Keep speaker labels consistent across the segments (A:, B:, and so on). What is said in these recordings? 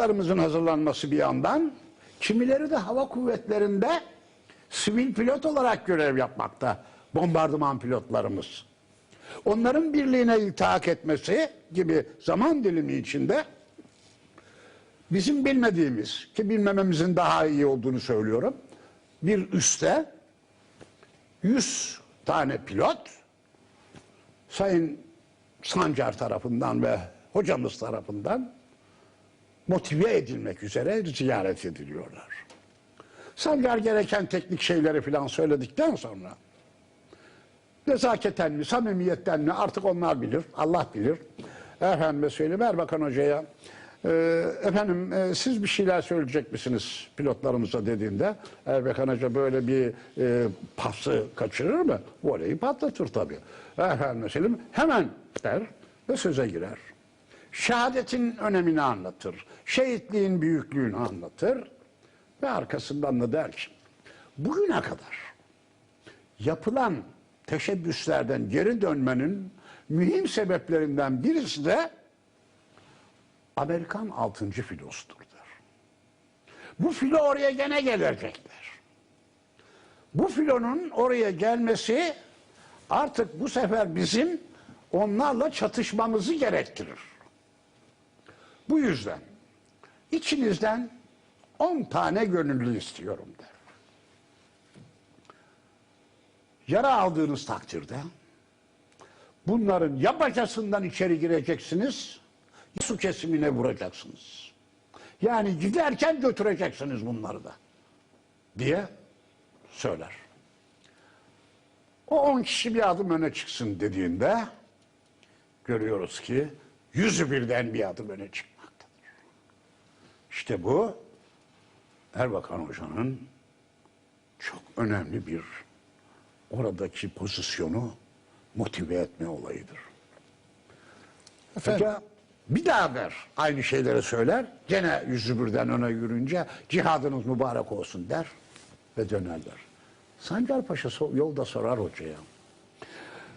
A: pilotlarımızın hazırlanması bir yandan, kimileri de hava kuvvetlerinde sivil pilot olarak görev yapmakta. Bombardıman pilotlarımız. Onların birliğine iltihak etmesi gibi zaman dilimi içinde bizim bilmediğimiz ki bilmememizin daha iyi olduğunu söylüyorum. Bir üste 100 tane pilot Sayın Sancar tarafından ve hocamız tarafından motive edilmek üzere ziyaret ediliyorlar. Sancar gereken teknik şeyleri falan söyledikten sonra nezaketen mi, samimiyetten mi artık onlar bilir, Allah bilir. Efendime söyleyeyim Erbakan Hoca'ya e, efendim e, siz bir şeyler söyleyecek misiniz pilotlarımıza dediğinde Erbakan Hoca böyle bir e, pası kaçırır mı? Voleyi patlatır tabii. Efendim söyleyeyim hemen der ve söze girer. Şehadetin önemini anlatır. Şehitliğin büyüklüğünü anlatır. Ve arkasından da der ki bugüne kadar yapılan teşebbüslerden geri dönmenin mühim sebeplerinden birisi de Amerikan 6. filosudur der. Bu filo oraya gene gelecekler. Bu filonun oraya gelmesi artık bu sefer bizim onlarla çatışmamızı gerektirir. Bu yüzden içinizden 10 tane gönüllü istiyorum der. Yara aldığınız takdirde bunların ya bacasından içeri gireceksiniz ya su kesimine vuracaksınız. Yani giderken götüreceksiniz bunları da diye söyler. O 10 kişi bir adım öne çıksın dediğinde görüyoruz ki yüzü birden bir adım öne çıkmaktadır. İşte bu Erbakan Hoca'nın çok önemli bir oradaki pozisyonu motive etme olayıdır.
B: Efendim,
A: Hoca bir daha der aynı şeyleri söyler. Gene yüzü birden öne yürünce cihadınız mübarek olsun der ve dönerler. Sancar Paşa so- yolda sorar hocaya.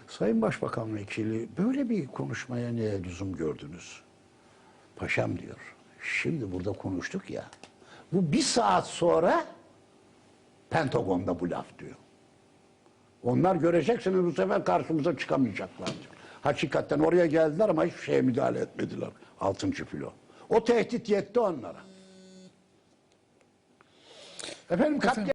A: Sayın Başbakan Vekili böyle bir konuşmaya niye lüzum gördünüz? Paşam diyor. Şimdi burada konuştuk ya. Bu bir saat sonra Pentagon'da bu laf diyor. Onlar göreceksiniz bu sefer karşımıza çıkamayacaklar diyor. Hakikaten oraya geldiler ama hiçbir şeye müdahale etmediler. Altıncı filo. O tehdit yetti onlara. Efendim katliam